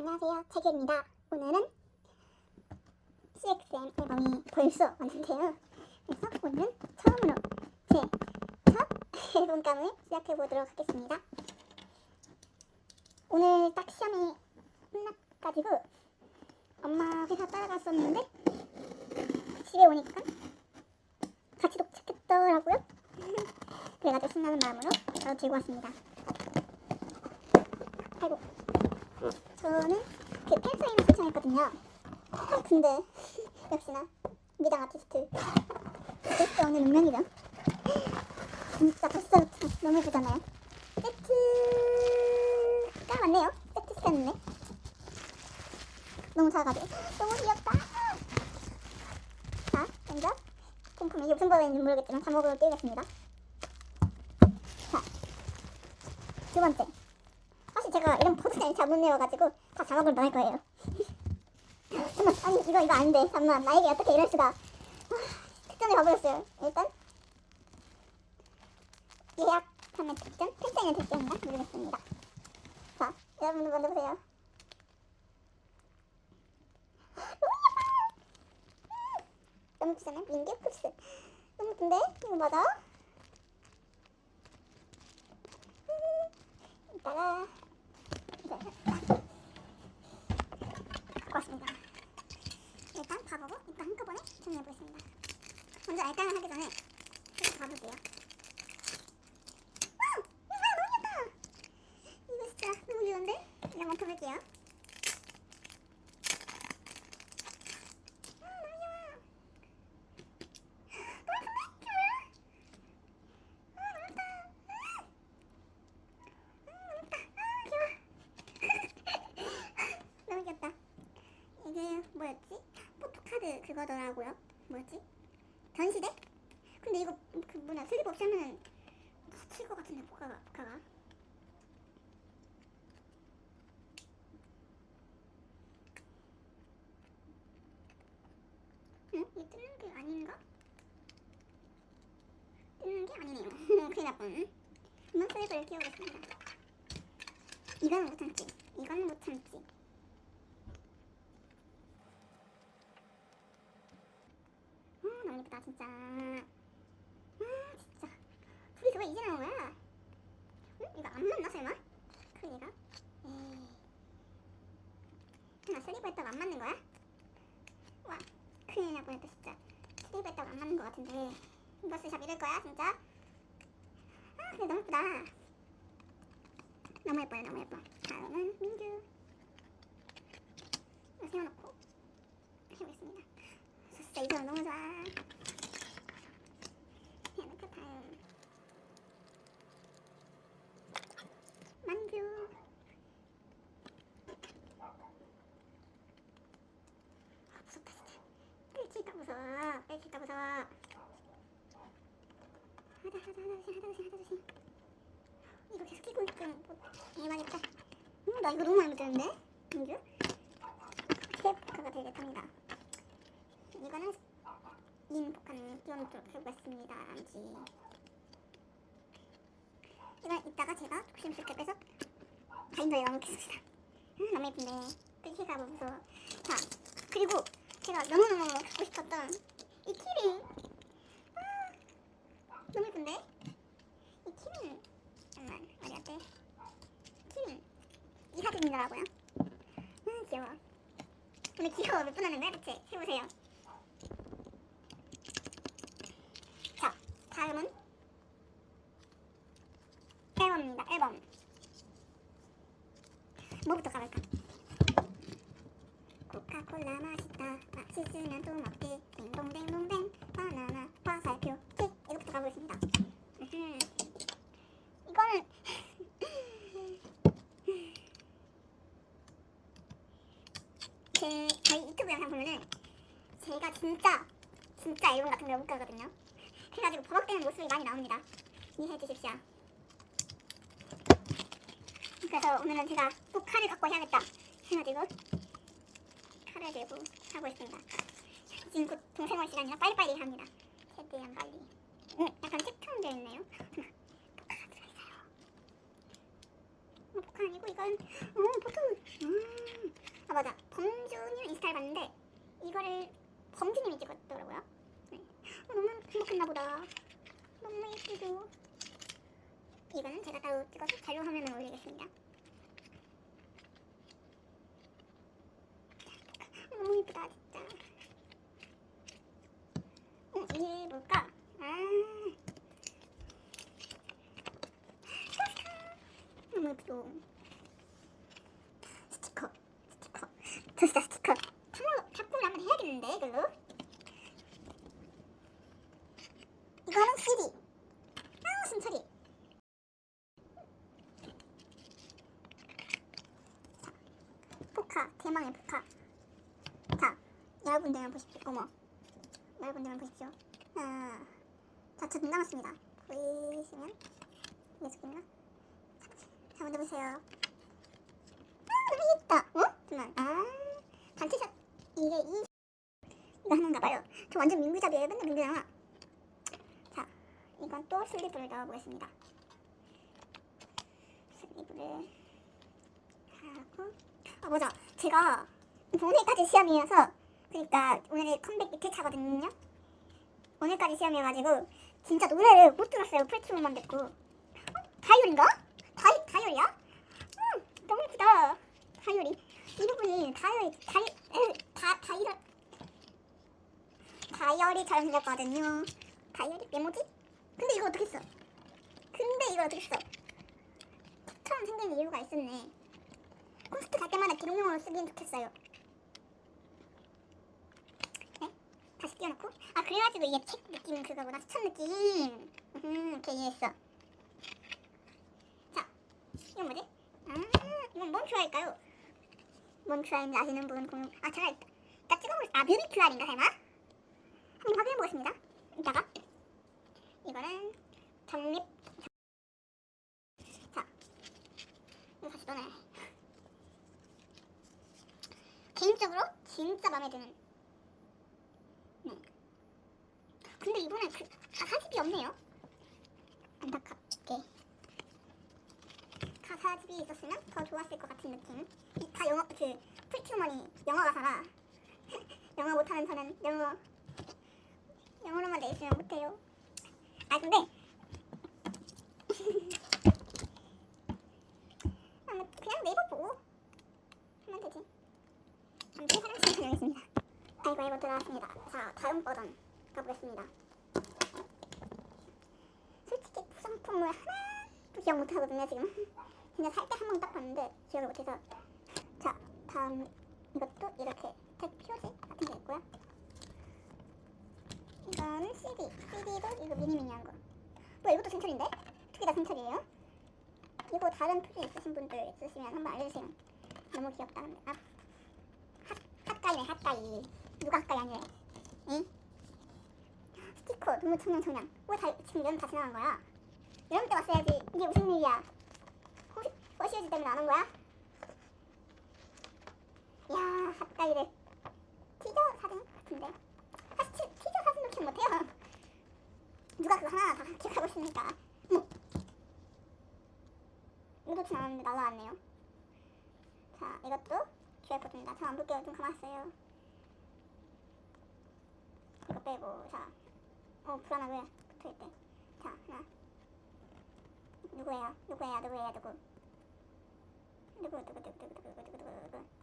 안녕하세요. 채규입니다. 오늘은 CXM 앨범이 벌써 왔는데요. 그래서 오늘은 처음으로 제 첫 앨범감을 시작해 보도록 하겠습니다. 오늘 딱 시험이 끝나가지고 엄마 회사 따라갔었는데 집에 오니까 같이 도착했더라고요. 그래가지고 신나는 마음으로 바로 들고 왔습니다. 아이고 저는 그 팬사인을 신청했거든요. 근데 역시나 미장 아티스트 세트 오늘 운명이죠. 진짜 벌써 너무 예쁘잖아요. 세트가 맞네요. 세트 시켰는데 너무 작아가지고 너무 귀엽다. 자 먼저 공품이 무슨 버전인지 모르겠지만 제목으로 띄우겠습니다. 자 두 번째 사실 제가 이런 포즈를 잘못 내어가지고 다 자막으로 넣을 거예요. 잠깐만, 아니 이거 이거 안 돼. 잠만 나에게 어떻게 이럴 수가. 아, 특전을 가버렸어요. 일단 예약하면 특전, 팬사인은 특전인가 모르겠습니다. 자, 여러분들 먼저 보세요. 너무 예뻐. 음, 너무 비싸네. 민규 흡스. 너무 예쁜데? 이거 맞아? 음. 갖 고 왔습니다. 일단 봐보고 일단 한꺼번에 정리해보겠습니다. 먼저 알강을 하기 전에 이거 봐볼게요. 와! 이거 봐, 너무 귀엽다! 이거 진짜 너무 귀여운데? 이거 한번 펴볼게요. 아, 너무 귀여워. 너무 예쁜데? 이게 뭐야? 아, 너무 예쁘다. 아, 너무 귀엽다. 이게 뭐였지? 포토카드 그거더라고요. 뭐였지? 전시대? 근데 이거 그 뭐냐 슬립 없이 하면 다칠 것 같은데 포카가 포카가. 응? 이 뜯는 게 아닌가? 뜯는 게 아니네요. 큰일 날 뻔. 한번 슬립을 끼워보겠습니다. 이건 못 참지. 이건 못 참지. 아 너무 예쁘다 진짜. 아 진짜. 둘이 저거 이제 나온 거야? 응? 이거 안 맞나 설마? 크기가? 에이. 하나 슬리브 했다가 안 맞는 거야? 와 큰일 날 뻔했다 진짜. 슬리브 했다가 안 맞는 거 같은데. 이것을 샵 이럴 거야 진짜? 아 근데 너무 예쁘다. 너무 예뻐요 너무 예뻐. 다음은 민규. 이거 세워놓고 해보겠습니다. 진짜 이 사람 너무 좋아. 해놓고 다음 만두. 아 무섭다 진짜. 뺄칠까 무서워. 뺄칠까 무서워. 하다 하다 하다 조심 하다 조심 하다 조심. 이거 계속 끼고 있으면 뭐 대박이다. 음, 나 이거 너무 마음에 드는데? 민규? 테이프가 되겠답니다. 이거는 인 복합 끼워놓도록 해보겠습니다. 지 이건 이따가 제가 조심스럽게 빼서 바인더에 넣어놓겠습니다. 음, 너무 예쁜데 끝이가 무서워. 자 그리고 제가 너무너무 갖고 싶었던 이 키링 아, 너무 예쁜데 이 키링 잠깐만 어디 갔대 키링 이 사진이더라고요. 음 귀여워. 근데 귀여워 몇 분 하는데 그치? 해보세요. 자, 다음은 앨범입니다. 앨범. 뭐부터 가볼까? 코카 콜라 맛있다. 맛있으면 또 먹기. 딩동댕동댕. 바나나 화살표. 킥. 이거부터 가보겠습니다. 이거는 제 저희 유튜브 영상 보면은 제가 진짜 진짜 앨범 같은 걸 못 가거든요. 그래가지고 버벅대는 모습이 많이 나옵니다. 이해해 주십시오. 그래서 오늘은 제가 꼭 칼을 갖고 해야겠다 해가지고 칼을 들고 하고 있습니다. 지금 곧 동생원 시간이라 빨리빨리 합니다. 최대한 빨리. 응, 약간 책처럼 되어 있네요. 들어있어요. 어, 포카 아니고 이건 어 포토. 음, 아 맞아 범주님 인스타를 봤는데 이거를 범주님이 찍었더라고요 네. 어, 너무 행복했나 보다 너무 예쁘죠 이거는 제가 따로 찍어서 자료 화면에 올리겠습니다 너무 예쁘다 진짜. 어, 이게 뭘까? 아. 너무 예쁘죠 스티커 스티커. 저 진짜 스티커. 탐구 탐구를 한번 해야겠는데 이걸로. 이거는 CD 아 순철이 자 포카 대망의 포카 자 여러분들만 보십시오. 어머. 여러분들만 보십시오. 아, 자저눈 남았습니다. 보이시면? 예술인가? 자 먼저 보세요. 아 너무 예쁘다. 어? 잠깐만. 아 단체샷 이게 이 이거 하나인가 봐요. 저 완전 민구잡이에요. 맨날 민구 나와 자 이건 또 슬리브를 넣어보겠습니다. 슬리브를 하고. 아 맞아 제가 오늘까지 시험이어서 그러니까 오늘이 컴백 이틀 차거든요 오늘까지 시험이어가지고 진짜 노래를 못 들었어요 풀춤만 듣고 어? 다이얼인가? 다이, 다이얼이야? 음, 너무 예쁘다 다이얼이 이 부분이 다이얼이 다이, 다, 다이얼 다이얼이 잘 생겼거든요 다이얼이 메모지? 근데 이거 어떻게 써? 근데 이걸 어떻게 써? 톡처럼 생긴 이유가 있었네 콘서트 갈 때마다 기록용으로 쓰기엔 좋겠어요 네? 다시 띄워놓고? 아 그래가지고 이게 책 느낌 그거구나. 추천 느낌. 음 오케이 이해했어. 자 이건 뭐지? 아 이건 뭔 큐아일까요? 뭔 큐아인지 아시는 분 공유 아 제가 이따 찍어볼 아 뮤비 큐아인가 설마? 한번 확인해보겠습니다. 이따가. 이거는 전립 자 이거 다시 떠내 개인적으로 진짜 마음에 드는 네. 근데 이번에 그 가사집이 없네요. 안타깝게. 가사집이 있었으면 더 좋았을 것 같은 느낌. 이 다 영어 그 풀티우먼이 영어 가사라. 영어 못하는 저는 영어 영어로만 돼 있으면 못해요. 아 근데 그냥 네이버 보고 하면 되지. 아무튼 사랑스러운 저녁이었습니다. 아이고 아이고 들어왔습니다. 자 다음 버전 가보겠습니다. 솔직히 구성품을 하나도 기억 못하거든요 지금. 진짜 살 때 한 번 딱 봤는데 기억을 못해서. 자 다음 이것도 이렇게 텍 표지 같은 게 있고요. 이거는 CD. CD도 이거 미니미니한 거. 뭐 이것도 생철인데? 두 개 다 생철이에요. 이거 다른 표지 있으신 분들 있으시면 한번 알려주세요. 너무 귀엽다 근데. 아 핫가이네 핫가이 누가 핫가이 아니래 응? 스티커 동물 청년 청년 왜 다, 지금 여름 다 지나간 거야? 여름 때 왔어야지 이게 무슨 일이야 호시, 호시우지 때문에 안 온 거야? 야, 나 이래. 티저 사진 같은데. 사실 티, 티저 사진도 기억 못해요. 누가 그거 하나 다 기억하고 있으니까. 뭐. 의도치 않았는데 날라왔네요. 자, 이것도 QF입니다. 잘 안 볼게요. 좀 가만 있어요. 이거 빼고, 자. 어, 불안하게 붙어있대. 자, 하나. 누구예요? 누구예요? 누구예요? 누구? 누구, 누구, 누구, 누구, 누구, 누구, 누구, 누구.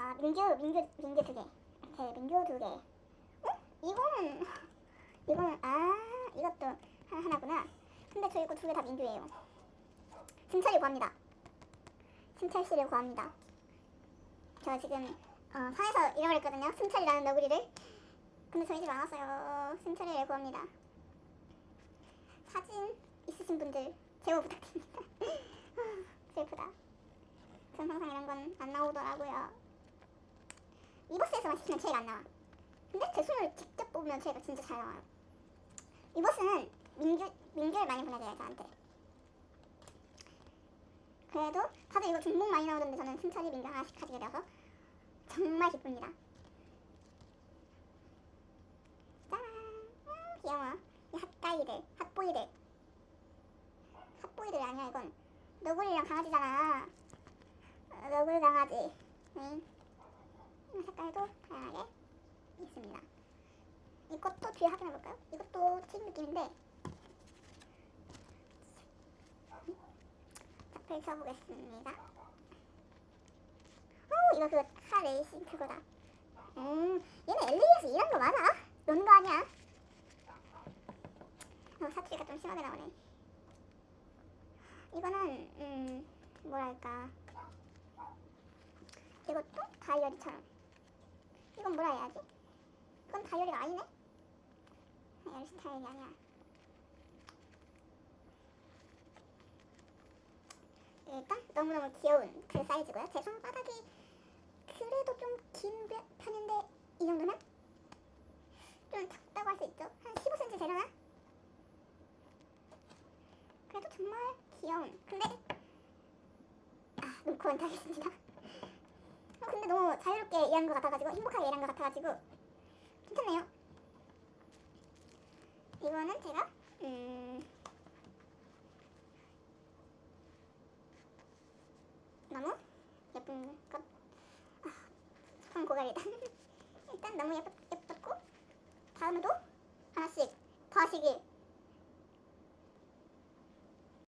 아 민규 민규 민규 두 개. 오케이 민규 두 개. 응? 이거는 이거는 아 이것도 하나 하나구나. 근데 저 이거 두 개 다 민규예요. 진찰이 구합니다. 승철 씨를 구합니다. 저 지금 어, 산에서 잃어버렸거든요. 승철이라는 너구리를. 근데 저희 집에 안 왔어요. 승철이를 구합니다. 사진 있으신 분들 제보 부탁드립니다. 슬프다. 전 항상 이런 건 안 나오더라고요. 이버스에서만 시키면 제일 안 나와. 근데 제 손으로 직접 뽑으면 제가 진짜 잘 나와요. 이버스는 민규, 민규를 많이 보내줘요, 저한테. 그래도 다들 이거 중복 많이 나오던데 저는 승철이 민규 하나씩 가지게 되어서 정말 기쁩니다. 짜란! 음, 귀여워. 이 핫가이들, 핫보이들. 핫보이들 아니야 이건. 너구리랑 강아지잖아. 어, 너굴 강아지. 네. 색깔도 다양하게 있습니다. 이것도 뒤에 확인해 볼까요? 이것도 튀김 느낌인데. 자, 펼쳐보겠습니다. 오, 이거 그카 레이싱 그거다. 음, 얘는 LA에서 일한 거 맞아? 노는 거 아니야? 어, 사투리가 좀 심하게 나오네. 이거는 음 뭐랄까 이것도 다이어리처럼 이건 뭐라 해야지? 이건 다이어리가 아니네? 다이어리 스타일이 아니야 일단 너무너무 귀여운 그 사이즈고요 제 손바닥이 그래도 좀 긴 편인데 이 정도면 좀 작다고 할 수 있죠 한 15cm 되려나? 그래도 정말 귀여운. 근데 아 놓고 멘트하겠습니다. 어, 근데 너무 자유롭게 일한 것 같아가지고 행복하게 일한 것 같아가지고 괜찮네요. 이거는 제가 음 너무 예쁜 것. 아, 참 고갈이다. 일단 너무 예쁘, 예뻤고 다음에도 하나씩 더 하시길